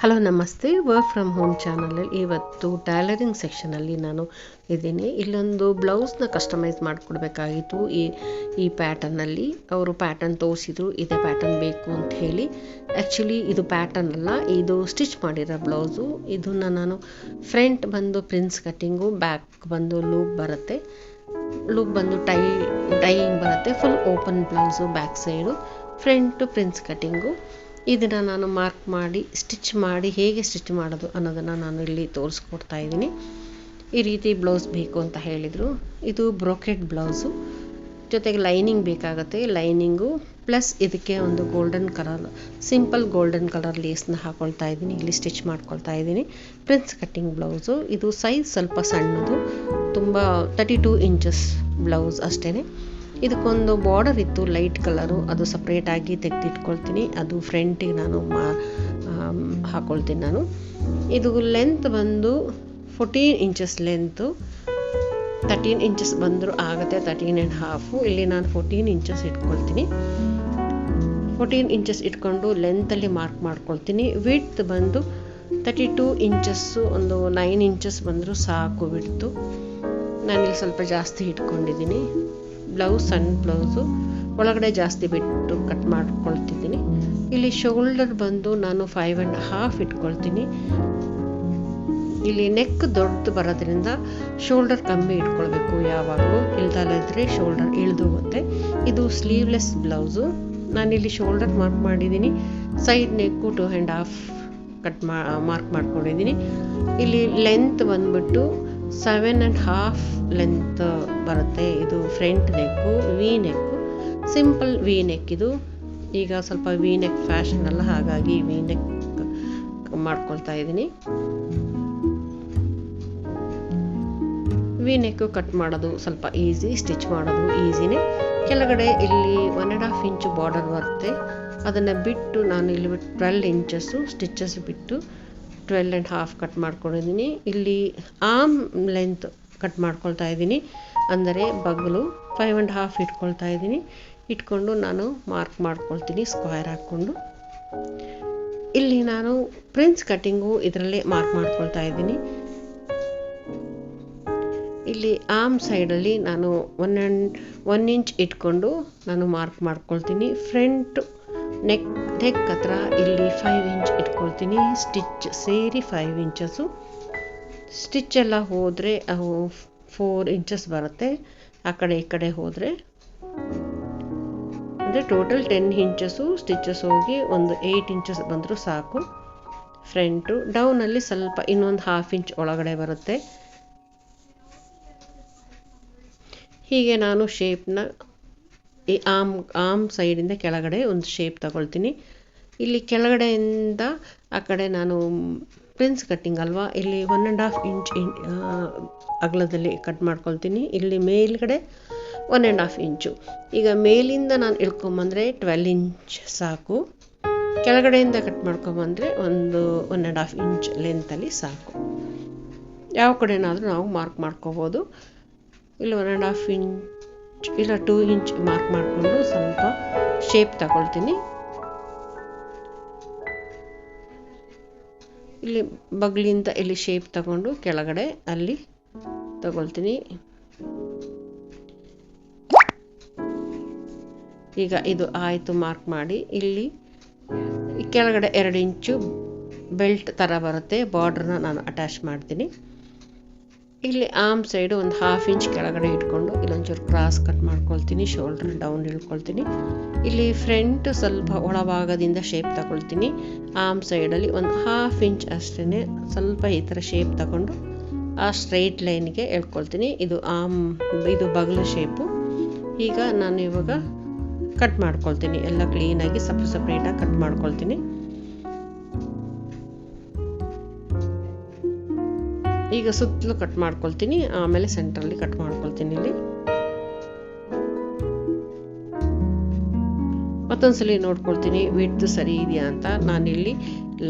Hello ನಮಸ್ತೆ. Work from home ಚಾನಲಲ್ಲಿ ಇವತ್ತು ಟೈಲರಿಂಗ್ ಸೆಕ್ಷನಲ್ಲಿ ನಾನು ಇದ್ದೀನಿ. ಇಲ್ಲೊಂದು ಬ್ಲೌಸ್ನ ಕಸ್ಟಮೈಸ್ ಮಾಡಿಕೊಡ್ಬೇಕಾಗಿತ್ತು. ಈ ಈ ಪ್ಯಾಟರ್ನಲ್ಲಿ ಅವರು ಪ್ಯಾಟರ್ನ್ ತೋರಿಸಿದ್ರು. ಇದೇ ಪ್ಯಾಟರ್ನ್ ಬೇಕು ಅಂತ ಹೇಳಿ. ಆ್ಯಕ್ಚುಲಿ ಇದು ಪ್ಯಾಟರ್ನ್ ಅಲ್ಲ. ಇದು ಸ್ಟಿಚ್ ಮಾಡಿರೋ ಬ್ಲೌಸು ಇದನ್ನು ನಾನು ಫ್ರಂಟ್ ಬಂದು ಪ್ರಿನ್ಸ್ ಕಟ್ಟಿಂಗು ಬ್ಯಾಕ್ ಬಂದು ಲೂಪ್ ಬರುತ್ತೆ. ಲೂಪ್ ಬಂದು ಟೈ ಟೈಯಿಂಗ್ ಬರುತ್ತೆ. Full open blouse back side front prince cutting ಇದನ್ನು ನಾನು ಮಾರ್ಕ್ ಮಾಡಿ ಸ್ಟಿಚ್ ಮಾಡಿ, ಹೇಗೆ ಸ್ಟಿಚ್ ಮಾಡೋದು ಅನ್ನೋದನ್ನು ನಾನು ಇಲ್ಲಿ ತೋರಿಸ್ಕೊಡ್ತಾ ಇದ್ದೀನಿ. ಈ ರೀತಿ ಬ್ಲೌಸ್ ಬೇಕು ಅಂತ ಹೇಳಿದರು. ಇದು ಬ್ರೋಕೆಟ್ ಬ್ಲೌಸು ಜೊತೆಗೆ ಲೈನಿಂಗ್ ಬೇಕಾಗುತ್ತೆ. ಲೈನಿಂಗು ಪ್ಲಸ್ ಇದಕ್ಕೆ ಒಂದು golden colour simple golden colour ಲೇಸ್ನ ಹಾಕೊಳ್ತಾ ಇದ್ದೀನಿ. ಇಲ್ಲಿ ಸ್ಟಿಚ್ ಮಾಡ್ಕೊಳ್ತಾ ಇದ್ದೀನಿ. ಪ್ರಿನ್ಸ್ ಕಟ್ಟಿಂಗ್ ಬ್ಲೌಸು ಇದು ಸೈಜ್ ಸ್ವಲ್ಪ ಸಣ್ಣದು. ತುಂಬ ತರ್ಟಿ ಟೂ ಇಂಚಸ್ ಬ್ಲೌಸ್ ಅಷ್ಟೇ ಇದಕ್ಕೊಂದು ಬಾರ್ಡರ್ ಇತ್ತು ಲೈಟ್ ಕಲರು ಅದು ಸಪ್ರೇಟಾಗಿ ತೆಗೆದಿಟ್ಕೊಳ್ತೀನಿ. ಅದು ಫ್ರಂಟಿಗೆ ನಾನು ಮಾ ಹಾಕ್ಕೊಳ್ತೀನಿ ನಾನು. ಇದು ಲೆಂತ್ ಬಂದು fourteen inches length thirteen inches ಬಂದರೂ ಆಗುತ್ತೆ ತರ್ಟೀನ್ ಆ್ಯಂಡ್ ಹಾಫು ಇಲ್ಲಿ ನಾನು ಫೋರ್ಟೀನ್ ಇಂಚಸ್ ಇಟ್ಕೊಳ್ತೀನಿ. ಫೋರ್ಟೀನ್ ಇಂಚಸ್ ಇಟ್ಕೊಂಡು ಲೆಂತಲ್ಲಿ ಮಾರ್ಕ್ ಮಾಡ್ಕೊಳ್ತೀನಿ. ವಿಡ್ತ್ ಬಂದು ತರ್ಟಿ ಟೂ ಇಂಚಸ್ಸು ಒಂದು ನೈನ್ ಇಂಚಸ್ ಬಂದರೂ ಸಾಕು ವಿಡ್ತು ನಾನಿಲ್ಲಿ ಸ್ವಲ್ಪ ಜಾಸ್ತಿ ಇಟ್ಕೊಂಡಿದ್ದೀನಿ. ಬ್ಲೌಸ್, ಸಣ್ಣ ಬ್ಲೌಸು ಒಳಗಡೆ ಜಾಸ್ತಿ ಬಿಟ್ಟು ಕಟ್ ಮಾಡ್ಕೊಳ್ತಿದ್ದೀನಿ. ಇಲ್ಲಿ ಶೋಲ್ಡರ್ ಬಂದು ನಾನು ಫೈವ್ ಆ್ಯಂಡ್ ಹಾಫ್ ಇಟ್ಕೊಳ್ತೀನಿ. ಇಲ್ಲಿ ನೆಕ್ ದೊಡ್ಡದು ಬರೋದ್ರಿಂದ ಶೋಲ್ಡರ್ ಕಮ್ಮಿ ಇಟ್ಕೊಳ್ಬೇಕು ಯಾವಾಗಲೂ. ಇಲ್ದಲ್ಲಿದ್ರೆ ಶೋಲ್ಡರ್ ಇಳಿದು ಹೋಗುತ್ತೆ ಇದು ಸ್ಲೀವ್ಲೆಸ್ ಬ್ಲೌಸು. ನಾನಿಲ್ಲಿ ಶೋಲ್ಡರ್ ಮಾರ್ಕ್ ಮಾಡಿದ್ದೀನಿ. Side neck two and half cut ಮಾ, ಮಾರ್ಕ್ ಮಾಡ್ಕೊಂಡಿದ್ದೀನಿ. ಇಲ್ಲಿ ಲೆಂತ್ ಬಂದ್ಬಿಟ್ಟು ಸೆವೆನ್ ಆ್ಯಂಡ್ ಹಾಫ್ ಲೆಂತ್ ಬರುತ್ತೆ. ಇದು front neck V neck simple V neck ಇದು. ಈಗ ಸ್ವಲ್ಪ ವಿ ನೆಕ್ ಫ್ಯಾಷನ್ ಅಲ್ಲ, ಹಾಗಾಗಿ ವಿ ನೆಕ್ ಮಾಡ್ಕೊಳ್ತಾ ಇದ್ದೀನಿ. ವಿ ನೆಕ್ಕು ಕಟ್ ಮಾಡೋದು ಸ್ವಲ್ಪ ಈಸಿ ಸ್ಟಿಚ್ ಮಾಡೋದು ಈಸಿನೇ ಕೆಳಗಡೆ ಇಲ್ಲಿ one and half inch border ಬರುತ್ತೆ. ಅದನ್ನು ಬಿಟ್ಟು ನಾನು ಇಲ್ಲಿ ಟ್ವೆಲ್ ಇಂಚಸ್ಸು ಸ್ಟಿಚಸ್ ಬಿಟ್ಟು ಟ್ವೆಲ್ ಆ್ಯಂಡ್ ಹಾಫ್ ಕಟ್ ಮಾಡ್ಕೊಂಡಿದ್ದೀನಿ ಇಲ್ಲಿ ಆಮ್ ಲೆಂತ್ ಕಟ್ ಮಾಡ್ಕೊಳ್ತಾ ಇದ್ದೀನಿ ಅಂದರೆ ಬಗ್ಲು ಫೈವ್ ಆ್ಯಂಡ್ ಹಾಫ್ ಇಟ್ಕೊಳ್ತಾ ಇದ್ದೀನಿ ಇಟ್ಕೊಂಡು ನಾನು ಮಾರ್ಕ್ ಮಾಡ್ಕೊಳ್ತೀನಿ ಸ್ಕ್ವೇರ್ ಹಾಕ್ಕೊಂಡು. ಇಲ್ಲಿ ನಾನು ಪ್ರಿನ್ಸ್ ಕಟ್ಟಿಂಗು ಇದರಲ್ಲೇ ಮಾರ್ಕ್ ಮಾಡ್ಕೊಳ್ತಾ ಇದ್ದೀನಿ ಇಲ್ಲಿ ಆಮ್ ಸೈಡಲ್ಲಿ ನಾನು ಒನ್ ಆ್ಯಂಡ್ ಒನ್ ಇಂಚ್ ಇಟ್ಕೊಂಡು ನಾನು ಮಾರ್ಕ್ ಮಾಡ್ಕೊಳ್ತೀನಿ. ಫ್ರಂಟ್ ನೆಕ್ ನೆಕ್ ಹತ್ರ ಇಲ್ಲಿ ಫೈವ್ ಇಂಚ್ ಇಟ್ಕೊಳ್ತೀನಿ. ಸ್ಟಿಚ್ ಸೇರಿ ಫೈವ್ ಇಂಚಸ್ಸು ಸ್ಟಿಚ್ ಎಲ್ಲ ಹೋದರೆ, ಅವು ಫೋರ್ ಇಂಚಸ್ ಬರುತ್ತೆ. ಆ ಕಡೆ ಈ ಕಡೆ ಹೋದರೆ. ಅಂದರೆ ಟೋಟಲ್ ಟೆನ್ ಇಂಚಸ್ಸು ಸ್ಟಿಚಸ್ ಹೋಗಿ ಒಂದು ಏಯ್ಟ್ ಇಂಚಸ್ ಬಂದರೂ ಸಾಕು. ಫ್ರಂಟು ಡೌನಲ್ಲಿ ಸ್ವಲ್ಪ ಇನ್ನೊಂದು ಹಾಫ್ ಇಂಚ್ ಒಳಗಡೆ ಬರುತ್ತೆ. ಹೀಗೆ ನಾನು ಶೇಪ್ನ ಈ ಆಮ್ ಆಮ್ ಸೈಡಿಂದ ಕೆಳಗಡೆ ಒಂದು ಶೇಪ್ ತಗೊಳ್ತೀನಿ. ಇಲ್ಲಿ ಕೆಳಗಡೆಯಿಂದ ಆ ಕಡೆ ನಾನು ಪ್ರಿನ್ಸ್ ಕಟ್ಟಿಂಗ್ ಅಲ್ವಾ, ಇಲ್ಲಿ ಒನ್ ಆ್ಯಂಡ್ ಹಾಫ್ ಇಂಚ್ ಅಗಲದಲ್ಲಿ ಕಟ್ ಮಾಡ್ಕೊಳ್ತೀನಿ. ಇಲ್ಲಿ ಮೇಲ್ಗಡೆ ಒನ್ ಆ್ಯಂಡ್ ಹಾಫ್ ಇಂಚು ಈಗ ಮೇಲಿಂದ ನಾನು ಇಳ್ಕೊಂಬಂದರೆ ಟ್ವೆಲ್ ಇಂಚ್ ಸಾಕು. ಕೆಳಗಡೆಯಿಂದ ಕಟ್ ಮಾಡ್ಕೊಂಬಂದರೆ ಒಂದು ಒನ್ ಆ್ಯಂಡ್ ಹಾಫ್ ಇಂಚ್ ಲೆಂತಲ್ಲಿ ಸಾಕು. ಯಾವ ಕಡೆನಾದರೂ ನಾವು ಮಾರ್ಕ್ ಮಾಡ್ಕೋಬೋದು. ಇಲ್ಲಿ ಒನ್ ಆ್ಯಂಡ್ ಹಾಫ್ ಇಂಚ್ ಇಲ್ಲ ಟೂ ಇಂಚ್ ಮಾರ್ಕ್ ಮಾಡಿಕೊಂಡು ಸ್ವಲ್ಪ ಶೇಪ್ ತಗೊಳ್ತೀನಿ. ಇಲ್ಲಿ ಬಗ್ಲಿಂದ ಇಲ್ಲಿ ಶೇಪ್ ತಗೊಂಡು ಕೆಳಗಡೆ ಅಲ್ಲಿ ತಗೊಳ್ತೀನಿ. ಈಗ ಇದು ಆಯಿತು ಮಾರ್ಕ್ ಮಾಡಿ. ಇಲ್ಲಿ ಕೆಳಗಡೆ ಎರಡು ಇಂಚು ಬೆಲ್ಟ್ ಥರ ಬರುತ್ತೆ ಬಾರ್ಡ್ರನ್ನ ನಾನು ಅಟ್ಯಾಚ್ ಮಾಡ್ತೀನಿ. ಇಲ್ಲಿ ಆಮ್ ಸೈಡು ಒಂದು ಹಾಫ್ ಇಂಚ್ ಕೆಳಗಡೆ ಇಟ್ಕೊಂಡು ಇಲ್ಲೊಂಚೂರು ಕ್ರಾಸ್ ಕಟ್ ಮಾಡ್ಕೊಳ್ತೀನಿ ಶೋಲ್ಡ್ರ್ ಡೌನ್ ಇಳ್ಕೊಳ್ತೀನಿ. ಇಲ್ಲಿ ಫ್ರಂಟ್ ಸ್ವಲ್ಪ ಒಳಭಾಗದಿಂದ ಶೇಪ್ ತಗೊಳ್ತೀನಿ. ಆಮ್ ಸೈಡಲ್ಲಿ ಒಂದು ಹಾಫ್ ಇಂಚ್ ಅಷ್ಟೇ ಸ್ವಲ್ಪ ಈ ಥರ ಶೇಪ್ ತಗೊಂಡು ಆ ಸ್ಟ್ರೈಟ್ ಲೈನ್ಗೆ ಎಳ್ಕೊಳ್ತೀನಿ. ಇದು ಆಮ್ ಇದು ಬಗಲು ಶೇಪು ಈಗ ನಾನು ಇವಾಗ ಕಟ್ ಮಾಡ್ಕೊಳ್ತೀನಿ. ಎಲ್ಲ ಕ್ಲೀನಾಗಿ ಸಪ್ರೇಟ್ ಸಪ್ರೇಟಾಗಿ ಕಟ್ ಮಾಡ್ಕೊಳ್ತೀನಿ. ಈಗ ಸುತ್ತಲೂ ಕಟ್ ಮಾಡ್ಕೊಳ್ತೀನಿ. ಆಮೇಲೆ ಸೆಂಟ್ರಲ್ಲಿ ಕಟ್ ಮಾಡ್ಕೊಳ್ತೀನಿ ಇಲ್ಲಿ. ಮತ್ತೊಂದ್ಸಲಿ ನೋಡ್ಕೊಳ್ತೀನಿ ವಿಡ್ತು ಸರಿ ಇದೆಯಾ ಅಂತ. ನಾನಿಲ್ಲಿ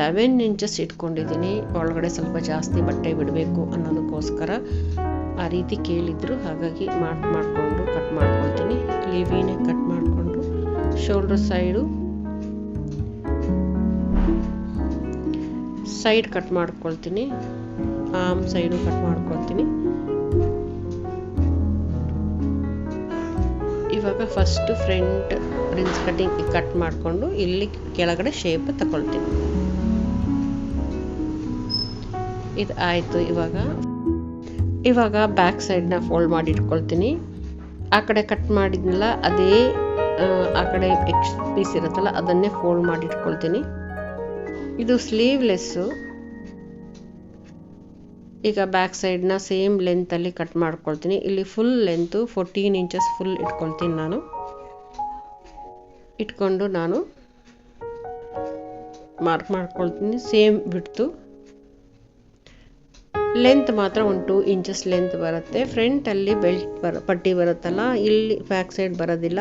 ಲೆವೆನ್ ಇಂಚಸ್ ಇಟ್ಕೊಂಡಿದ್ದೀನಿ. ಒಳಗಡೆ ಸ್ವಲ್ಪ ಜಾಸ್ತಿ ಬಟ್ಟೆ ಬಿಡಬೇಕು ಅನ್ನೋದಕ್ಕೋಸ್ಕರ ಆ ರೀತಿ ಕೇಳಿದ್ರು. ಹಾಗಾಗಿ ಮಾರ್ಕ್ ಮಾಡಿಕೊಂಡು ಕಟ್ ಮಾಡ್ಕೊಳ್ತೀನಿ. ಲಿವಿನೇ ಕಟ್ ಮಾಡಿಕೊಂಡು ಶೋಲ್ಡರ್ ಸೈಡು ಸೈಡ್ ಕಟ್ ಮಾಡ್ಕೊಳ್ತೀನಿ. ಆಮ್ ಸೈಡು ಕಟ್ ಮಾಡ್ಕೊಳ್ತೀನಿ. ಇವಾಗ first front prince cutting cut ಮಾಡಿಕೊಂಡು ಇಲ್ಲಿ ಕೆಳಗಡೆ ಶೇಪ್ ತಗೊಳ್ತೀನಿ. ಇದು ಆಯಿತು ಇವಾಗ. ಇವಾಗ ಬ್ಯಾಕ್ ಸೈಡ್ನ ಫೋಲ್ಡ್ ಮಾಡಿ ಇಟ್ಕೊಳ್ತೀನಿ ಆ ಕಡೆ ಕಟ್ ಮಾಡಿದ್ನಲ್ಲ, ಅದೇ, ಆ ಕಡೆ ಎಕ್ಸ್ ಪೀಸ್ ಇರುತ್ತಲ್ಲ, ಅದನ್ನೇ ಫೋಲ್ಡ್ ಮಾಡಿ ಇಟ್ಕೊಳ್ತೀನಿ ಇದು ಸ್ಲೀವ್ಲೆಸ್ಸು ಈಗ ಬ್ಯಾಕ್ ಸೈಡ್ನ ಸೇಮ್ ಲೆಂತಲ್ಲಿ ಕಟ್ ಮಾಡ್ಕೊಳ್ತೀನಿ. ಇಲ್ಲಿ full length fourteen inches full ಇಟ್ಕೊಳ್ತೀನಿ ನಾನು. ಇಟ್ಕೊಂಡು ನಾನು ಮಾರ್ಕ್ ಮಾಡ್ಕೊಳ್ತೀನಿ ಸೇಮ್ ಬಿಡ್ತು ಲೆಂತ್ ಮಾತ್ರ ಒಂದು ಟೂ ಇಂಚಸ್ ಲೆಂತ್ ಬರುತ್ತೆ. ಫ್ರಂಟಲ್ಲಿ ಬೆಲ್ಟ್ ಬರ, ಪಟ್ಟಿ ಬರುತ್ತಲ್ಲ, ಇಲ್ಲಿ ಬ್ಯಾಕ್ ಸೈಡ್ ಬರೋದಿಲ್ಲ.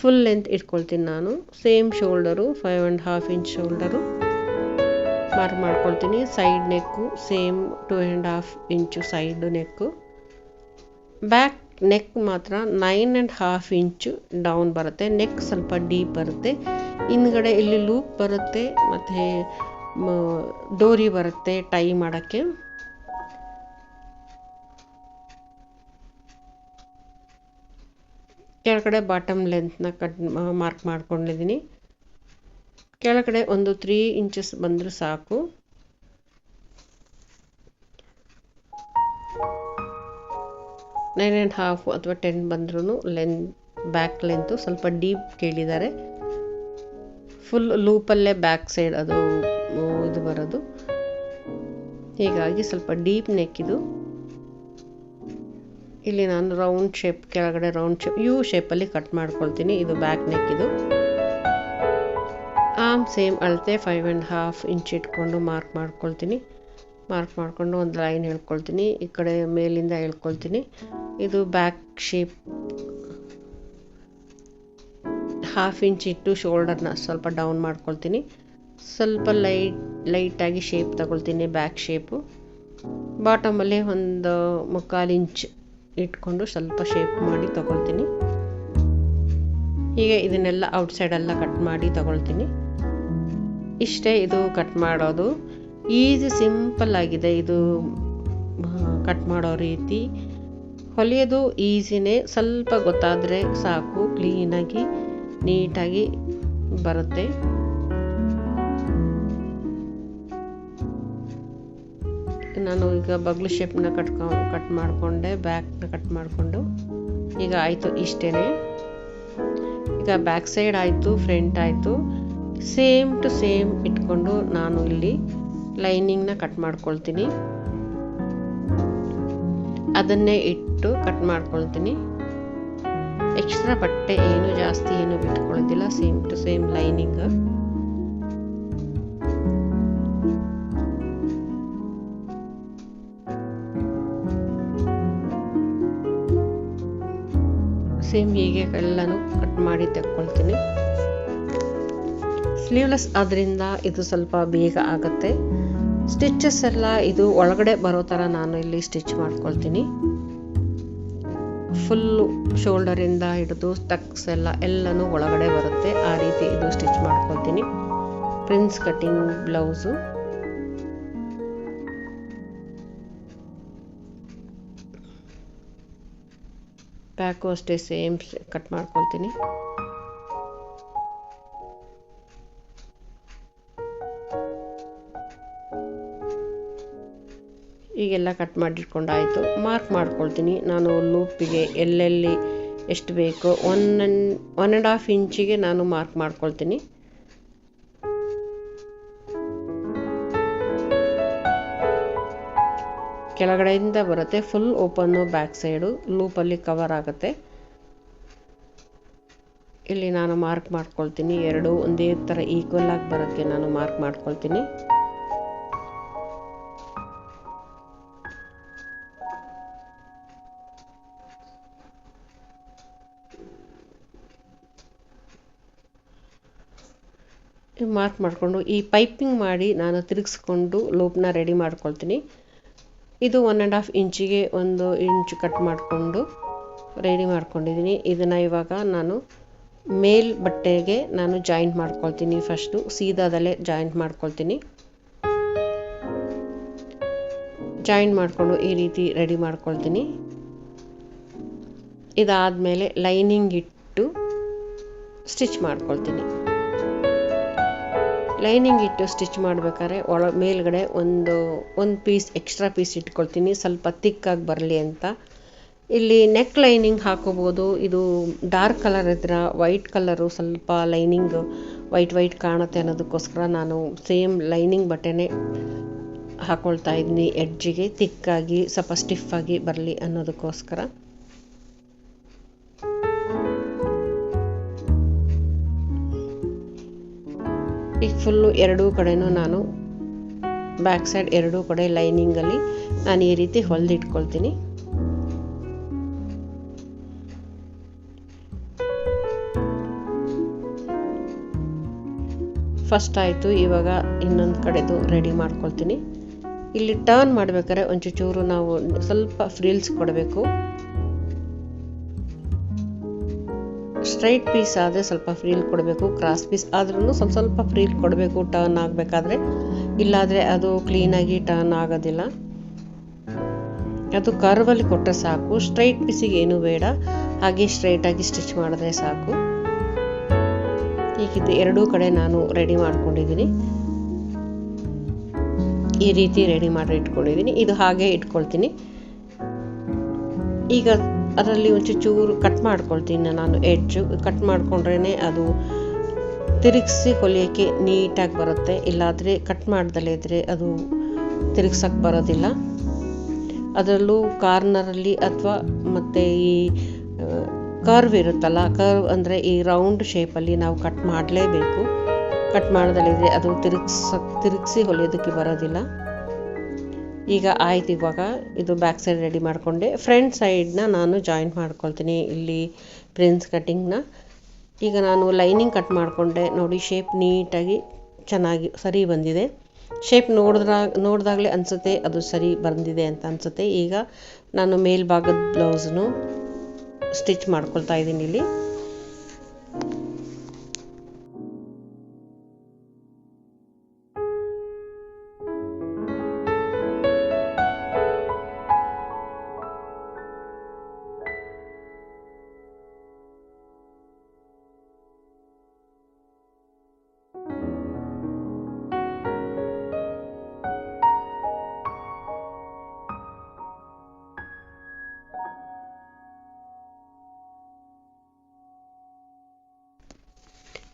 ಫುಲ್ ಲೆಂತ್ ಇಟ್ಕೊಳ್ತೀನಿ ನಾನು. Same shoulder five and half inch shoulder mark ಮಾಡ್ಕೊಳ್ತೀನಿ. Side neck same two and half inch side neck back neck ಮಾತ್ರ nine and half inch down ಬರುತ್ತೆ. ನೆಕ್ ಸ್ವಲ್ಪ ಡೀಪ್ ಬರುತ್ತೆ. ಹಿಂದ್ಗಡೆ ಇಲ್ಲಿ ಲೂಪ್ ಬರುತ್ತೆ. ಮತ್ತು ಡೋರಿ ಬರುತ್ತೆ ಟೈ ಮಾಡೋಕ್ಕೆ. ಕೆಳಗಡೆ ಬಾಟಮ್ ಲೆಂತ್ನ ಕಟ್ ಮಾರ್ಕ್ ಮಾಡ್ಕೊಂಡಿದ್ದೀನಿ. ಕೆಳಗಡೆ ಒಂದು ತ್ರೀ ಇಂಚಸ್ ಬಂದರೂ ಸಾಕು. ನೈನ್ ಆ್ಯಂಡ್ ಹಾಫ್ ಅಥವಾ ಟೆನ್ ಬಂದ್ರೂ ಲೆನ್ ಬ್ಯಾಕ್ ಲೆಂತು ಸ್ವಲ್ಪ ಡೀಪ್ ಕೇಳಿದ್ದಾರೆ. ಫುಲ್ ಲೂಪಲ್ಲೇ ಬ್ಯಾಕ್ ಸೈಡ್ ಅದು ಇದು ಬರೋದು. ಹೀಗಾಗಿ ಸ್ವಲ್ಪ ಡೀಪ್ ನೆಕ್ ಇದು. ಇಲ್ಲಿ ನಾನು ರೌಂಡ್ ಶೇಪ್ ಕೆಳಗಡೆ ರೌಂಡ್ ಶೇಪ್ ಯು ಶೇಪಲ್ಲಿ ಕಟ್ ಮಾಡ್ಕೊಳ್ತೀನಿ. ಇದು ಬ್ಯಾಕ್ ನೆಕ್ ಇದು. ಆಮ್ ಸೇಮ್ ಅಳತೆ ಫೈವ್ ಆ್ಯಂಡ್ ಹಾಫ್ ಇಂಚ್ ಇಟ್ಕೊಂಡು ಮಾರ್ಕ್ ಮಾಡ್ಕೊಳ್ತೀನಿ. ಮಾರ್ಕ್ ಮಾಡಿಕೊಂಡು ಒಂದು ಲೈನ್ ಹೇಳ್ಕೊಳ್ತೀನಿ. ಈ ಕಡೆ ಮೇಲಿಂದ ಹೇಳ್ಕೊಳ್ತೀನಿ. ಇದು ಬ್ಯಾಕ್ ಶೇಪ್ ಹಾಫ್ ಇಂಚ್ ಇಟ್ಟು ಶೋಲ್ಡರ್ನ ಸ್ವಲ್ಪ ಡೌನ್ ಮಾಡ್ಕೊಳ್ತೀನಿ. ಸ್ವಲ್ಪ ಲೈಟ್ ಲೈಟಾಗಿ ಶೇಪ್ ತಗೊಳ್ತೀನಿ ಬ್ಯಾಕ್ ಶೇಪು ಬಾಟಮಲ್ಲಿ ಒಂದು ಮುಕ್ಕಾಲು ಇಂಚ್ ಇಟ್ಕೊಂಡು ಸ್ವಲ್ಪ ಶೇಪ್ ಮಾಡಿ ತಗೊಳ್ತೀನಿ. ಹೀಗೆ ಇದನ್ನೆಲ್ಲ ಔಟ್ಸೈಡೆಲ್ಲ ಕಟ್ ಮಾಡಿ ತಗೊಳ್ತೀನಿ. ಇಷ್ಟೇ ಇದು ಕಟ್ ಮಾಡೋದು. ಈಸಿ ಸಿಂಪಲ್ ಆಗಿದೆ ಇದು ಕಟ್ ಮಾಡೋ ರೀತಿ. ಹೊಲಿಯೋದು ಈಸಿನೇ, ಸ್ವಲ್ಪ ಗೊತ್ತಾದರೆ ಸಾಕು ಕ್ಲೀನಾಗಿ ನೀಟಾಗಿ ಬರುತ್ತೆ. ನಾನು ಈಗ ಬಗ್ಲು ಶೇಪ್ನ ಕಟ್ಕೊ ಕಟ್ ಮಾಡಿಕೊಂಡೆ ಬ್ಯಾಕ್ನ ಕಟ್ ಮಾಡಿಕೊಂಡು. ಈಗ ಆಯಿತು ಇಷ್ಟೇ ಈಗ ಬ್ಯಾಕ್ ಸೈಡ್ ಆಯಿತು ಫ್ರಂಟ್ ಆಯಿತು. ಸೇಮ್ ಟು ಸೇಮ್ ಇಟ್ಕೊಂಡು ನಾನು ಇಲ್ಲಿ ಲೈನಿಂಗ್ನ ಕಟ್ ಮಾಡ್ಕೊಳ್ತೀನಿ. ಅದನ್ನೇ ಇಟ್ಟು ಕಟ್ ಮಾಡ್ಕೊಳ್ತೀನಿ. ಎಕ್ಸ್ಟ್ರಾ ಬಟ್ಟೆ ಏನು ಜಾಸ್ತಿ ಏನು ಬಿಟ್ಕೊಳ್ಳೋದಿಲ್ಲ, same to same lining. Same ಹೀಗೆ ಎಲ್ಲನೂ ಕಟ್ ಮಾಡಿ ತೆಕ್ಕೊಳ್ತೀನಿ. ಸ್ಲೀವ್ಲೆಸ್ ಆದ್ದರಿಂದ ಇದು ಸ್ವಲ್ಪ ಬೇಗ ಆಗುತ್ತೆ. ಸ್ಟಿಚಸ್ ಎಲ್ಲ ಇದು ಒಳಗಡೆ ಬರೋ ಥರ ನಾನು ಇಲ್ಲಿ ಸ್ಟಿಚ್ ಮಾಡ್ಕೊಳ್ತೀನಿ. ಫುಲ್ಲು ಶೋಲ್ಡರಿಂದ ಹಿಡಿದು ಟಕ್ಸ್ ಎಲ್ಲ ಎಲ್ಲನೂ ಒಳಗಡೆ ಬರುತ್ತೆ. ಆ ರೀತಿ ಇದು ಸ್ಟಿಚ್ ಮಾಡ್ಕೊಳ್ತೀನಿ. ಪ್ರಿನ್ಸ್ ಕಟಿಂಗ್ ಬ್ಲೌಸು ಬ್ಯಾಕು ಅಷ್ಟೇ ಸೇಮ್ ಕಟ್ ಮಾಡ್ಕೊಳ್ತೀನಿ. ಈಗೆಲ್ಲ ಕಟ್ ಮಾಡಿಟ್ಕೊಂಡಾಯಿತು ಮಾರ್ಕ್ ಮಾಡ್ಕೊಳ್ತೀನಿ. ನಾನು ಲೂಪಿಗೆ ಎಲ್ಲೆಲ್ಲಿ ಎಷ್ಟು ಬೇಕು ಒನ್ ಒನ್ ಆ್ಯಂಡ್ ಹಾಫ್ ಇಂಚಿಗೆ ನಾನು ಮಾರ್ಕ್ ಮಾಡ್ಕೊಳ್ತೀನಿ. ಕೆಳಗಡೆಯಿಂದ ಬರುತ್ತೆ. ಫುಲ್ ಓಪನ್ನು ಬ್ಯಾಕ್ ಸೈಡು ಲೂಪಲ್ಲಿ ಕವರ್ ಆಗುತ್ತೆ. ಇಲ್ಲಿ ನಾನು ಮಾರ್ಕ್ ಮಾಡ್ಕೊಳ್ತೀನಿ. ಎರಡು ಒಂದೇ ಥರ ಈಕ್ವಲ್ ಆಗಿ ಬರೋಕ್ಕೆ ನಾನು ಮಾರ್ಕ್ ಮಾಡ್ಕೊಳ್ತೀನಿ. ಮಾರ್ಕ್ ಮಾಡಿಕೊಂಡು ಈ ಪೈಪಿಂಗ್ ಮಾಡಿ ನಾನು ತಿರುಗಿಸ್ಕೊಂಡು ಲೂಪ್ನ ರೆಡಿ ಮಾಡ್ಕೊಳ್ತೀನಿ. ಇದು ಒನ್ ಆ್ಯಂಡ್ ಹಾಫ್ ಇಂಚಿಗೆ ಒಂದು ಇಂಚು ಕಟ್ ಮಾಡಿಕೊಂಡು ರೆಡಿ ಮಾಡ್ಕೊಂಡಿದ್ದೀನಿ. ಇದನ್ನು ಇವಾಗ ನಾನು ಮೇಲ್ ಬಟ್ಟೆಗೆ ನಾನು ಜಾಯಿಂಟ್ ಮಾಡ್ಕೊಳ್ತೀನಿ. ಫಸ್ಟು ಸೀದಾದಲ್ಲೇ ಜಾಯಿಂಟ್ ಮಾಡ್ಕೊಳ್ತೀನಿ. ಜಾಯಿಂಟ್ ಮಾಡಿಕೊಂಡು ಈ ರೀತಿ ರೆಡಿ ಮಾಡ್ಕೊಳ್ತೀನಿ. ಇದಾದಮೇಲೆ ಲೈನಿಂಗ್ ಇಟ್ಟು ಸ್ಟಿಚ್ ಮಾಡ್ಕೊಳ್ತೀನಿ. ಲೈನಿಂಗ್ ಇಟ್ಟು ಸ್ಟಿಚ್ ಮಾಡ್ಬೇಕಾದ್ರೆ ಒಳ ಮೇಲ್ಗಡೆ ಒಂದು ಒಂದು ಪೀಸ್, ಎಕ್ಸ್ಟ್ರಾ ಪೀಸ್ ಇಟ್ಕೊಳ್ತೀನಿ. ಸ್ವಲ್ಪ ತಿಕ್ಕಾಗಿ ಬರಲಿ ಅಂತ. ಇಲ್ಲಿ ನೆಕ್ ಲೈನಿಂಗ್ ಹಾಕೋಬೋದು. ಇದು ಡಾರ್ಕ್ ಕಲರ್ ಇದ್ರೆ ವೈಟ್ ಕಲರು ಸ್ವಲ್ಪ ಲೈನಿಂಗ್ ವೈಟ್ ವೈಟ್ ಕಾಣುತ್ತೆ ಅನ್ನೋದಕ್ಕೋಸ್ಕರ ನಾನು ಸೇಮ್ ಲೈನಿಂಗ್ ಬಟ್ಟೆನೇ ಹಾಕೊಳ್ತಾ ಇದ್ದೀನಿ. ಎಡ್ಜಿಗೆ ತಿಕ್ಕಾಗಿ ಸ್ವಲ್ಪ ಸ್ಟಿಫಾಗಿ ಬರಲಿ ಅನ್ನೋದಕ್ಕೋಸ್ಕರ. ಈಗ ಫುಲ್ಲು ಎರಡೂ ಕಡೆನೂ ನಾನು ಬ್ಯಾಕ್ ಸೈಡ್ ಎರಡೂ ಕಡೆ ಲೈನಿಂಗಲ್ಲಿ ನಾನು ಈ ರೀತಿ ಹೊಲ್ದಿಟ್ಕೊಳ್ತೀನಿ. ಫಸ್ಟ್ ಆಯಿತು, ಇವಾಗ ಇನ್ನೊಂದು ಕಡೆದು ರೆಡಿ ಮಾಡ್ಕೊಳ್ತೀನಿ. ಇಲ್ಲಿ ಟರ್ನ್ ಮಾಡ್ಬೇಕಾದ್ರೆ ಒಂಚೂರು ನಾವು ಸ್ವಲ್ಪ ಫ್ರಿಲ್ಸ್ ಕೊಡಬೇಕು. ಸ್ಟ್ರೈಟ್ ಪೀಸ್ ಆದರೆ ಸ್ವಲ್ಪ ಫ್ರೀಲ್ ಕೊಡಬೇಕು ಕ್ರಾಸ್ ಪೀಸ್ ಆದ್ರೂ ಸ್ವಲ್ಪ ಸ್ವಲ್ಪ ಫ್ರೀಲ್ ಕೊಡಬೇಕು ಟರ್ನ್ ಆಗಬೇಕಾದ್ರೆ. ಇಲ್ಲಾದರೆ ಅದು ಕ್ಲೀನಾಗಿ ಟರ್ನ್ ಆಗೋದಿಲ್ಲ. ಅದು ಕರ್ವಲ್ಲಿ ಕೊಟ್ಟರೆ ಸಾಕು. ಸ್ಟ್ರೈಟ್ ಪೀಸಿಗೆ ಏನು ಬೇಡ. ಹಾಗೆ ಸ್ಟ್ರೈಟಾಗಿ ಸ್ಟಿಚ್ ಮಾಡಿದ್ರೆ ಸಾಕು. ಹೀಗಿದ್ದು ಎರಡೂ ಕಡೆ ನಾನು ರೆಡಿ ಮಾಡ್ಕೊಂಡಿದ್ದೀನಿ. ಈ ರೀತಿ ರೆಡಿ ಮಾಡಿ ಇಟ್ಕೊಂಡಿದ್ದೀನಿ. ಇದು ಹಾಗೆ ಇಟ್ಕೊಳ್ತೀನಿ. ಈಗ ಅದರಲ್ಲಿ ಒಂಚೂರು ಕಟ್ ಮಾಡ್ಕೊಳ್ತೀನಿ ನಾನು ಎಡ್ಜು ಕಟ್ ಮಾಡಿಕೊಂಡ್ರೇ ಅದು ತಿರುಗಿಸಿ ಹೊಲಿಯೋಕ್ಕೆ ನೀಟಾಗಿ ಬರುತ್ತೆ. ಇಲ್ಲಾದರೆ ಕಟ್ ಮಾಡ್ದಲೇ ಇದ್ದರೆ ಅದು ತಿರುಗ್ಸಕ್ಕೆ ಬರೋದಿಲ್ಲ. ಅದರಲ್ಲೂ ಕಾರ್ನರಲ್ಲಿ ಅಥವಾ ಮತ್ತು ಈ ಕರ್ವ್ ಇರುತ್ತಲ್ಲ ಕರ್ವ್ ಅಂದರೆ ಈ ರೌಂಡ್ ಶೇಪಲ್ಲಿ ನಾವು ಕಟ್ ಮಾಡಲೇಬೇಕು. ಕಟ್ ಮಾಡ್ದಲಿದ್ರೆ ಅದು ತಿರುಗ್ಸಕ್ಕೆ ತಿರುಗಿಸಿ ಹೊಲಿಯೋದಕ್ಕೆ ಬರೋದಿಲ್ಲ. ಈಗ ಆಯ್ತು ಇವಾಗ ಇದು ಬ್ಯಾಕ್ ಸೈಡ್ ರೆಡಿ ಮಾಡಿಕೊಂಡೆ. ಫ್ರಂಟ್ ಸೈಡ್ನ ನಾನು ಜಾಯಿಂಟ್ ಮಾಡ್ಕೊಳ್ತೀನಿ. ಇಲ್ಲಿ ಪ್ರಿನ್ಸ್ ಕಟ್ಟಿಂಗ್ನ ಈಗ ನಾನು ಲೈನಿಂಗ್ ಕಟ್ ಮಾಡಿಕೊಂಡೆ. ನೋಡಿ ಶೇಪ್ ನೀಟಾಗಿ ಚೆನ್ನಾಗಿ ಸರಿ ಬಂದಿದೆ. ಶೇಪ್ ನೋಡಿದ್ರಾಗ ನೋಡಿದಾಗಲೇ ಅನಿಸುತ್ತೆ ಅದು ಸರಿ ಬಂದಿದೆ ಅಂತ ಅನಿಸುತ್ತೆ. ಈಗ ನಾನು ಮೇಲ್ಭಾಗದ ಬ್ಲೌಸ್ನು ಸ್ಟಿಚ್ ಮಾಡ್ಕೊಳ್ತಾ ಇದ್ದೀನಿ ಇಲ್ಲಿ.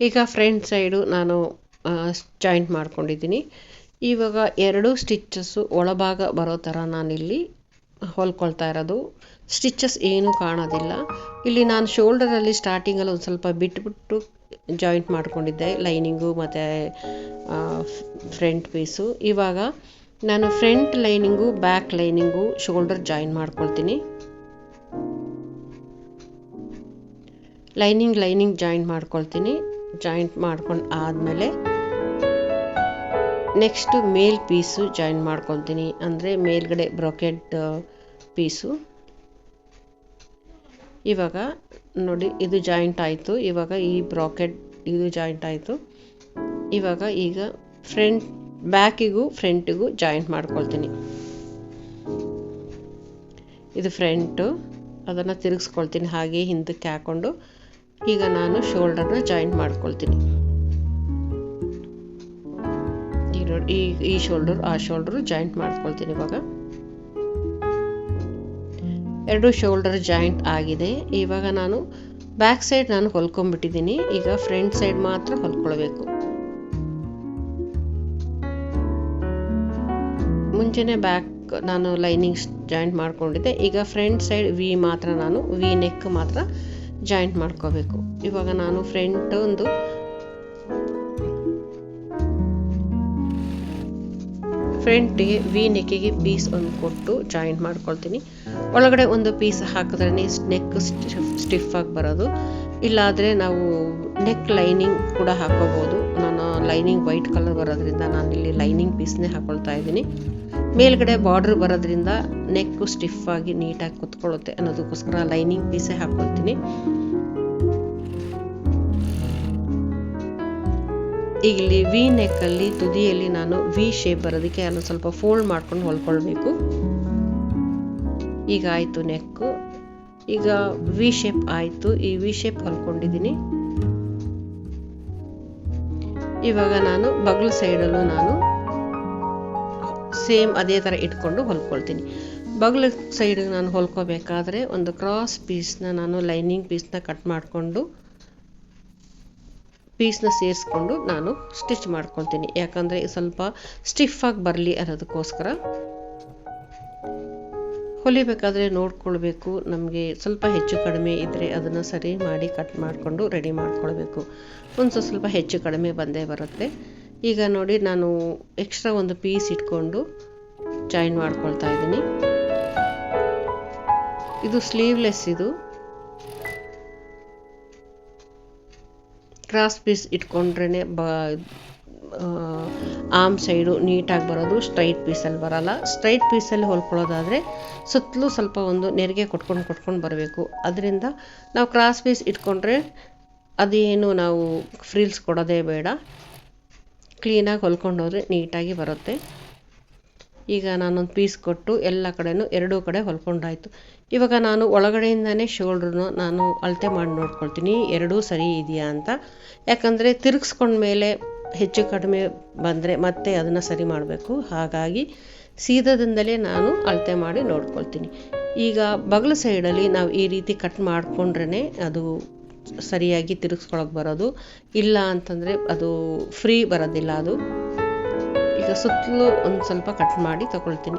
ಈಗ ಫ್ರಂಟ್ ಸೈಡು ನಾನು ಜಾಯಿಂಟ್ ಮಾಡ್ಕೊಂಡಿದ್ದೀನಿ. ಇವಾಗ ಎರಡು ಸ್ಟಿಚ್ಚಸ್ಸು ಒಳಭಾಗ ಬರೋ ಥರ ನಾನಿಲ್ಲಿ ಹೊಲ್ಕೊಳ್ತಾ ಇರೋದು. ಸ್ಟಿಚ್ಚಸ್ ಏನೂ ಕಾಣೋದಿಲ್ಲ. ಇಲ್ಲಿ ನಾನು ಶೋಲ್ಡರಲ್ಲಿ ಸ್ಟಾರ್ಟಿಂಗಲ್ಲಿ ಒಂದು ಸ್ವಲ್ಪ ಬಿಟ್ಬಿಟ್ಟು ಜಾಯಿಂಟ್ ಮಾಡ್ಕೊಂಡಿದ್ದೆ. ಲೈನಿಂಗು ಮತ್ತು ಫ್ರಂಟ್ ಪೀಸು ಇವಾಗ ನಾನು front lining back lining shoulder join ಮಾಡ್ಕೊಳ್ತೀನಿ. ಲೈನಿಂಗ್ ಲೈನಿಂಗ್ ಜಾಯಿನ್ ಮಾಡ್ಕೊಳ್ತೀನಿ. ಜಾಯಿಂಟ್ ಮಾಡ್ಕೊಂಡು ಆದಮೇಲೆ ನೆಕ್ಸ್ಟು ಮೇಲ್ ಪೀಸು ಜಾಯಿನ್ ಮಾಡ್ಕೊತೀನಿ. ಅಂದರೆ ಮೇಲ್ಗಡೆ ಬ್ರೊಕೆಟ್ ಪೀಸು ಇವಾಗ ನೋಡಿ, ಇದು ಜಾಯಿಂಟ್ ಆಯಿತು. ಇವಾಗ ಈ ಬ್ರಾಕೆಟ್ ಇದು ಜಾಯಿಂಟ್ ಆಯಿತು. ಇವಾಗ ಈಗ ಫ್ರಂಟ್ ಬ್ಯಾಕಿಗೂ ಫ್ರಂಟಿಗೂ ಜಾಯಿಂಟ್ ಮಾಡ್ಕೊಳ್ತೀನಿ. ಇದು ಫ್ರಂಟು ಅದನ್ನು ತಿರುಗಿಸ್ಕೊಳ್ತೀನಿ. ಹಾಗೆ ಹಿಂದಕ್ಕೆ ಹಾಕ್ಕೊಂಡು ಈಗ ನಾನು ಶೋಲ್ಡರ್ನ ಜಾಯಿಂಟ್ ಮಾಡ್ಕೊಳ್ತೀನಿ. ಈ ಶೋಲ್ಡರ್ ಆ ಶೋಲ್ಡರ್ ಜಾಯಿಂಟ್ ಮಾಡ್ಕೊಳ್ತೀನಿ ಇವಾಗ. ಎರಡು ಶೋಲ್ಡರ್ ಜಾಯಿಂಟ್ ಆಗಿದೆ. ಇವಾಗ ನಾನು ಬ್ಯಾಕ್ ಸೈಡ್ ನಾನು ಹೊಲ್ಕೊಂಡ್ಬಿಟ್ಟಿದ್ದೀನಿ. ಈಗ ಫ್ರಂಟ್ ಸೈಡ್ ಮಾತ್ರ ಹೊಲ್ಕೊಳ್ಬೇಕು. ಮುಂಚೆನೆ ಬ್ಯಾಕ್ ನಾನು ಲೈನಿಂಗ್ಸ್ ಜಾಯಿಂಟ್ ಮಾಡ್ಕೊಂಡಿದ್ದೆ. ಈಗ ಫ್ರಂಟ್ ಸೈಡ್ ವಿ ಮಾತ್ರ ನಾನು ವಿ ನೆಕ್ ಮಾತ್ರ ಜಾಯಿಂಟ್ ಮಾಡ್ಕೋಬೇಕು. ಇವಾಗ ನಾನು ಫ್ರಂಟ್ ಒಂದು ಫ್ರಂಟಿಗೆ ವಿ ನೆಕ್ಕಿಗೆ ಪೀಸ್ ಒಂದು ಕೊಟ್ಟು ಜಾಯಿಂಟ್ ಮಾಡ್ಕೊಳ್ತೀನಿ. ಒಳಗಡೆ ಒಂದು ಪೀಸ್ ಹಾಕಿದ್ರೆ ನೆಕ್ ಸ್ಟಿಫ್ ಆಗಿ ಬರೋದು. ಇಲ್ಲಾದರೆ ನಾವು ನೆಕ್ ಲೈನಿಂಗ್ ಕೂಡ ಹಾಕೋಬೋದು. ನಾನು ಲೈನಿಂಗ್ ವೈಟ್ ಕಲರ್ ಬರೋದ್ರಿಂದ ನಾನು ಇಲ್ಲಿ ಲೈನಿಂಗ್ ಪೀಸ್ನೇ ಹಾಕ್ಕೊಳ್ತಾ ಇದ್ದೀನಿ. ಮೇಲ್ಗಡೆ ಬಾರ್ಡ್ರ್ ಬರೋದ್ರಿಂದ ನೆಕ್ಕು ಸ್ಟಿಫ್ ಆಗಿ ನೀಟಾಗಿ ಕುತ್ಕೊಳ್ಳುತ್ತೆ ಅನ್ನೋದಕ್ಕೋಸ್ಕರ ಲೈನಿಂಗ್ ಪೀಸೇ ಹಾಕೊಳ್ತೀನಿ ಈಗ ಇಲ್ಲಿ ವಿ ನೆಕ್ಕಲ್ಲಿ ತುದಿಯಲ್ಲಿ ನಾನು ವಿ ಶೇಪ್ ಬರೋದಕ್ಕೆ ನಾನು ಸ್ವಲ್ಪ ಫೋಲ್ಡ್ ಮಾಡ್ಕೊಂಡು ಹೊಲ್ಕೊಳ್ಬೇಕು. ಈಗ ಆಯಿತು ನೆಕ್ಕು ಈಗ ವಿ ಶೇಪ್ ಆಯಿತು. ಈ ವಿ ಶೇಪ್ ಹೊಲ್ಕೊಂಡಿದ್ದೀನಿ. ಇವಾಗ ನಾನು ಬಗ್ಲು ಸೈಡಲ್ಲೂ ನಾನು ಸೇಮ್ ಅದೇ ಥರ ಇಟ್ಕೊಂಡು ಹೊಲ್ಕೊಳ್ತೀನಿ. ಬಗಲ ಸೈಡಿಗೆ ನಾನು ಹೊಲ್ಕೋಬೇಕಾದ್ರೆ ಒಂದು ಕ್ರಾಸ್ ಪೀಸ್ನ ನಾನು ಲೈನಿಂಗ್ ಪೀಸ್ನ ಕಟ್ ಮಾಡಿಕೊಂಡು ಪೀಸ್ನ ಸೇರಿಸ್ಕೊಂಡು ನಾನು ಸ್ಟಿಚ್ ಮಾಡ್ಕೊಳ್ತೀನಿ. ಯಾಕಂದರೆ ಸ್ವಲ್ಪ ಸ್ಟಿಫಾಗಿ ಬರಲಿ ಅನ್ನೋದಕ್ಕೋಸ್ಕರ. ಹೊಲಿಬೇಕಾದ್ರೆ ನೋಡ್ಕೊಳ್ಬೇಕು. ನಮಗೆ ಸ್ವಲ್ಪ ಹೆಚ್ಚು ಕಡಿಮೆ ಇದ್ದರೆ ಅದನ್ನು ಸರಿ ಮಾಡಿ ಕಟ್ ಮಾಡಿಕೊಂಡು ರೆಡಿ ಮಾಡ್ಕೊಳ್ಬೇಕು. ಒಂದು ಸ್ವಲ್ಪ ಹೆಚ್ಚು ಕಡಿಮೆ ಬಂದೇ ಬರುತ್ತೆ. ಈಗ ನೋಡಿ ನಾನು ಎಕ್ಸ್ಟ್ರಾ ಒಂದು ಪೀಸ್ ಇಟ್ಕೊಂಡು ಜಾಯಿನ್ ಮಾಡ್ಕೊಳ್ತಾ ಇದ್ದೀನಿ. ಇದು ಸ್ಲೀವ್ಲೆಸ್ ಇದು. ಕ್ರಾಸ್ ಪೀಸ್ ಇಟ್ಕೊಂಡ್ರೇ ಬ ಆಮ್ ಸೈಡು ನೀಟಾಗಿ ಬರೋದು ಸ್ಟ್ರೈಟ್ ಪೀಸಲ್ಲಿ ಬರಲ್ಲ. ಸ್ಟ್ರೈಟ್ ಪೀಸಲ್ಲಿ ಹೊಲ್ಕೊಳ್ಳೋದಾದರೆ ಸುತ್ತಲೂ ಸ್ವಲ್ಪ ಒಂದು ನೆರಿಗೆ ಕೊಟ್ಕೊಂಡು ಕೊಟ್ಕೊಂಡು ಬರಬೇಕು. ಅದರಿಂದ ನಾವು ಕ್ರಾಸ್ ಪೀಸ್ ಇಟ್ಕೊಂಡ್ರೆ ಅದೇನು ನಾವು ಫ್ರೀಲ್ಸ್ ಕೊಡೋದೇ ಬೇಡ. ಕ್ಲೀನಾಗಿ ಹೊಲ್ಕೊಂಡು ಹೋದರೆ ನೀಟಾಗಿ ಬರುತ್ತೆ. ಈಗ ನಾನೊಂದು ಪೀಸ್ ಕೊಟ್ಟು ಎಲ್ಲ ಕಡೆಯೂ ಎರಡೂ ಕಡೆ ಹೊಲ್ಕೊಂಡಾಯಿತು. ಇವಾಗ ನಾನು ಒಳಗಡೆಯಿಂದನೇ ಶೋಲ್ಡ್ರನ್ನು ನಾನು ಅಳತೆ ಮಾಡಿ ನೋಡ್ಕೊಳ್ತೀನಿ, ಎರಡೂ ಸರಿ ಇದೆಯಾ ಅಂತ. ಯಾಕಂದರೆ ತಿರುಗಿಸ್ಕೊಂಡ್ಮೇಲೆ ಹೆಚ್ಚು ಕಡಿಮೆ ಬಂದರೆ ಮತ್ತೆ ಅದನ್ನು ಸರಿ ಮಾಡಬೇಕು. ಹಾಗಾಗಿ ಸೀದದಿಂದಲೇ ನಾನು ಅಳತೆ ಮಾಡಿ ನೋಡ್ಕೊಳ್ತೀನಿ. ಈಗ ಬಗಲ ಸೈಡಲ್ಲಿ ನಾವು ಈ ರೀತಿ ಕಟ್ ಮಾಡಿಕೊಂಡ್ರೇ ಅದು ಸರಿಯಾಗಿ ತಿರುಗಿಸ್ಕೊಳಕ್ಕೆ ಬರೋದು. ಇಲ್ಲ ಅಂತಂದರೆ ಅದು ಫ್ರೀ ಬರೋದಿಲ್ಲ ಅದು. ಈಗ ಸುತ್ತಲೂ ಒಂದು ಸ್ವಲ್ಪ ಕಟ್ ಮಾಡಿ ತಗೊಳ್ತೀನಿ.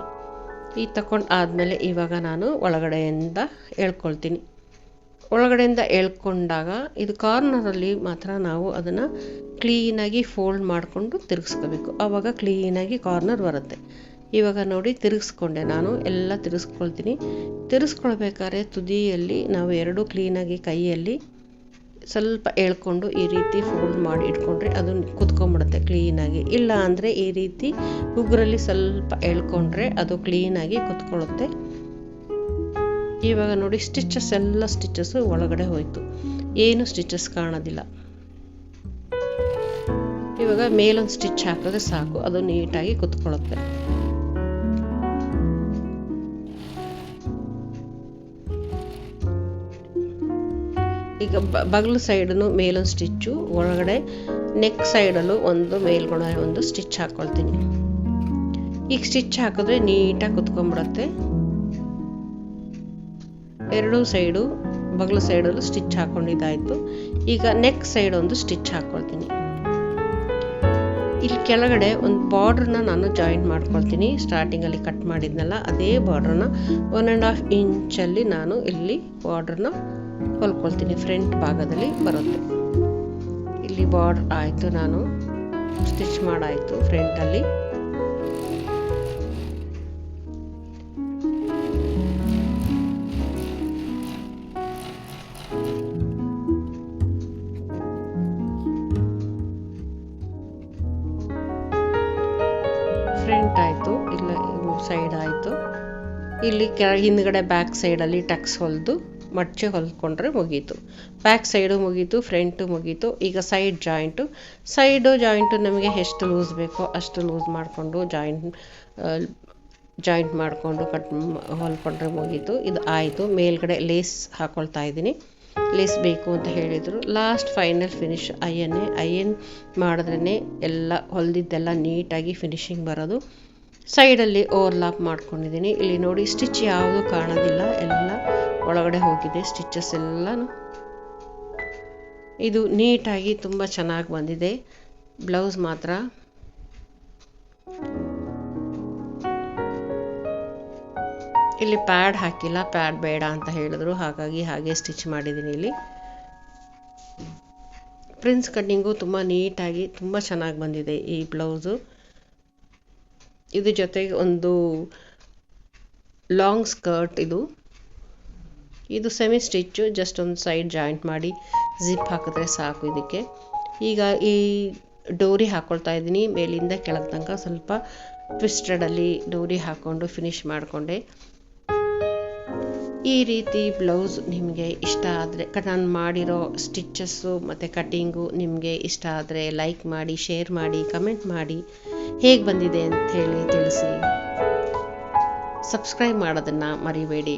ಈ ತಗೊಂಡು ಆದಮೇಲೆ ಇವಾಗ ನಾನು ಒಳಗಡೆಯಿಂದ ಎಳ್ಕೊಳ್ತೀನಿ ಒಳಗಡೆಯಿಂದ ಎಳ್ಕೊಂಡಾಗ ಇದು ಕಾರ್ನರಲ್ಲಿ ಮಾತ್ರ ನಾವು ಅದನ್ನು ಕ್ಲೀನಾಗಿ ಫೋಲ್ಡ್ ಮಾಡಿಕೊಂಡು ತಿರುಗಿಸ್ಕೋಬೇಕು. ಆವಾಗ ಕ್ಲೀನಾಗಿ ಕಾರ್ನರ್ ಬರುತ್ತೆ. ಇವಾಗ ನೋಡಿ ತಿರುಗಿಸ್ಕೊಂಡೆ ನಾನು, ಎಲ್ಲ ತಿರುಗಿಸ್ಕೊಳ್ತೀನಿ. ತಿರುಗಿಸ್ಕೊಳ್ಬೇಕಾದ್ರೆ ತುದಿಯಲ್ಲಿ ನಾವು ಎರಡು ಕ್ಲೀನಾಗಿ ಕೈಯಲ್ಲಿ ಸ್ವಲ್ಪ ಎಳ್ಕೊಂಡು ಈ ರೀತಿ ಫೋಲ್ಡ್ ಮಾಡಿ ಇಟ್ಕೊಂಡ್ರೆ ಅದು ಕುತ್ಕೊಂಡ್ಬಿಡುತ್ತೆ ಕ್ಲೀನಾಗಿ ಇಲ್ಲ ಅಂದರೆ ಈ ರೀತಿ ಉಗುರಲ್ಲಿ ಸ್ವಲ್ಪ ಎಳ್ಕೊಂಡ್ರೆ ಅದು ಕ್ಲೀನಾಗಿ ಕುತ್ಕೊಳ್ಳುತ್ತೆ. ಇವಾಗ ನೋಡಿ ಸ್ಟಿಚಸ್ ಎಲ್ಲ ಸ್ಟಿಚಸ್ಸು ಒಳಗಡೆ ಹೋಯ್ತು. ಏನು ಸ್ಟಿಚಸ್ ಕಾಣೋದಿಲ್ಲ. ಇವಾಗ ಮೇಲೊಂದು ಸ್ಟಿಚ್ ಹಾಕಿದ್ರೆ ಸಾಕು. ಅದು ನೀಟಾಗಿ ಕುತ್ಕೊಳ್ಳುತ್ತೆ. ಈಗ ಬಗಲು ಸೈಡನ್ನು ಮೇಲೊಂದು ಸ್ಟಿಚ್ಚು, ಒಳಗಡೆ ನೆಕ್ ಸೈಡಲ್ಲೂ ಒಂದು ಮೇಲ್ಗಡೆ ಒಂದು ಸ್ಟಿಚ್ ಹಾಕ್ಕೊಳ್ತೀನಿ ಈಗ ಸ್ಟಿಚ್ ಹಾಕಿದ್ರೆ ನೀಟಾಗಿ ಕುತ್ಕೊಂಡ್ಬಿಡತ್ತೆ. ಎರಡೂ ಸೈಡು, ಬಗಲು ಸೈಡಲ್ಲೂ ಸ್ಟಿಚ್ ಹಾಕ್ಕೊಂಡಿದ್ದಾಯಿತು ಈಗ ನೆಕ್ ಸೈಡ್ ಒಂದು ಸ್ಟಿಚ್ ಹಾಕ್ಕೊಳ್ತೀನಿ ಇಲ್ಲಿ ಕೆಳಗಡೆ ಒಂದು ಬಾರ್ಡ್ರನ್ನ ನಾನು ಜಾಯಿಂಟ್ ಮಾಡ್ಕೊಳ್ತೀನಿ. ಸ್ಟಾರ್ಟಿಂಗಲ್ಲಿ ಕಟ್ ಮಾಡಿದ್ನಲ್ಲ, ಅದೇ ಬಾರ್ಡ್ರನ್ನ ಒನ್ ಆ್ಯಂಡ್ ಹಾಫ್ ಇಂಚಲ್ಲಿ ನಾನು ಇಲ್ಲಿ ಬಾರ್ಡ್ರನ್ನ ಹೊಲ್ಕೊಳ್ತೀನಿ ಫ್ರಂಟ್ ಭಾಗದಲ್ಲಿ ಬರುತ್ತೆ. ಇಲ್ಲಿ ಬಾರ್ಡ್ರ್ ಆಯಿತು, ನಾನು ಸ್ಟಿಚ್ ಮಾಡಾಯಿತು ಫ್ರಂಟಲ್ಲಿ. ಫ್ರಂಟ್ ಆಯಿತು, ಇಲ್ಲ ಸೈಡ್ ಆಯಿತು. ಇಲ್ಲಿ ಕೆಳ ಹಿಂದ್ಗಡೆ ಬ್ಯಾಕ್ ಸೈಡಲ್ಲಿ ಟಕ್ಸ್ ಹೊಲಿದು. ಮಡ್ಚೆ ಹೊಲ್ಕೊಂಡ್ರೆ ಮುಗೀತು. ಬ್ಯಾಕ್ ಸೈಡು ಮುಗೀತು ಫ್ರಂಟು ಮುಗೀತು, ಈಗ ಸೈಡ್ ಜಾಯಿಂಟು ಸೈಡು ಜಾಯಿಂಟು ನಮಗೆ ಎಷ್ಟು ಲೂಸ್ ಬೇಕೋ ಅಷ್ಟು ಲೂಸ್ ಮಾಡಿಕೊಂಡು ಜಾಯಿಂಟ್ ಜಾಯಿಂಟ್ ಮಾಡಿಕೊಂಡು ಕಟ್ ಹೊಲ್ಕೊಂಡ್ರೆ ಮುಗೀತು. ಇದು ಆಯಿತು. ಮೇಲ್ಗಡೆ ಲೇಸ್ ಹಾಕ್ಕೊಳ್ತಾ ಇದ್ದೀನಿ. ಲೇಸ್ ಬೇಕು ಅಂತ ಹೇಳಿದರು. ಲಾಸ್ಟ್ ಫೈನಲ್ ಫಿನಿಶ್ ಅಯ್ಯನ್ನೇ ಅಯ್ಯನ್ ಮಾಡಿದ್ರೇ ಎಲ್ಲ ಹೊಲ್ದಿದ್ದೆಲ್ಲ ನೀಟಾಗಿ ಫಿನಿಶಿಂಗ್ ಬರೋದು. ಸೈಡಲ್ಲಿ ಓವರ್ಲಾಪ್ ಮಾಡ್ಕೊಂಡಿದ್ದೀನಿ. ಇಲ್ಲಿ ನೋಡಿ ಸ್ಟಿಚ್ ಯಾವುದೂ ಕಾಣೋದಿಲ್ಲ. ಎಲ್ಲ ಒಳಗಡೆ ಹೋಗಿದೆ ಸ್ಟಿಚಸ್ ಎಲ್ಲನೂ. ಇದು ನೀಟಾಗಿ ತುಂಬ ಚೆನ್ನಾಗಿ ಬಂದಿದೆ. ಬ್ಲೌಸ್ ಮಾತ್ರ. ಇಲ್ಲಿ ಪ್ಯಾಡ್ ಹಾಕಿಲ್ಲ, ಪ್ಯಾಡ್ ಬೇಡ ಅಂತ ಹೇಳಿದ್ರು. ಹಾಗಾಗಿ ಹಾಗೆ ಸ್ಟಿಚ್ ಮಾಡಿದ್ದೀನಿ ಇಲ್ಲಿ. ಪ್ರಿನ್ಸ್ ಕಟ್ಟಿಂಗು ತುಂಬ ನೀಟಾಗಿ, ತುಂಬ ಚೆನ್ನಾಗಿ ಬಂದಿದೆ ಈ ಬ್ಲೌಸು. ಇದು ಜೊತೆಗೆ ಒಂದು ಲಾಂಗ್ ಸ್ಕರ್ಟ್ ಇದು. ಇದು ಸೆಮಿ ಸ್ಟಿಚ್ಚು ಜಸ್ಟ್ ಒಂದು ಸೈಡ್ ಜಾಯಿಂಟ್ ಮಾಡಿ ಜಿಪ್ ಹಾಕಿದ್ರೆ ಸಾಕು ಇದಕ್ಕೆ. ಈಗ ಈ ಡೋರಿ ಹಾಕ್ಕೊಳ್ತಾ ಇದ್ದೀನಿ, ಮೇಲಿಂದ ಕೆಳಗೆ ತನಕ ಸ್ವಲ್ಪ ಟ್ವಿಸ್ಟೆಡಲ್ಲಿ ಡೋರಿ ಹಾಕ್ಕೊಂಡು ಫಿನಿಶ್ ಮಾಡಿಕೊಂಡೆ. ಈ ರೀತಿ ಬ್ಲೌಸ್ ನಿಮಗೆ ಇಷ್ಟ ಆದರೆ ನಾನು ಮಾಡಿರೋ ಸ್ಟಿಚ್ಚಸ್ಸು ಮತ್ತು ಕಟ್ಟಿಂಗು ನಿಮಗೆ ಇಷ್ಟ ಆದರೆ ಲೈಕ್ ಮಾಡಿ ಶೇರ್ ಮಾಡಿ ಕಮೆಂಟ್ ಮಾಡಿ. ಹೇಗೆ ಬಂದಿದೆ ಅಂತ ಹೇಳಿ ತಿಳಿಸಿ. ಸಬ್ಸ್ಕ್ರೈಬ್ ಮಾಡೋದನ್ನು ಮರಿಬೇಡಿ.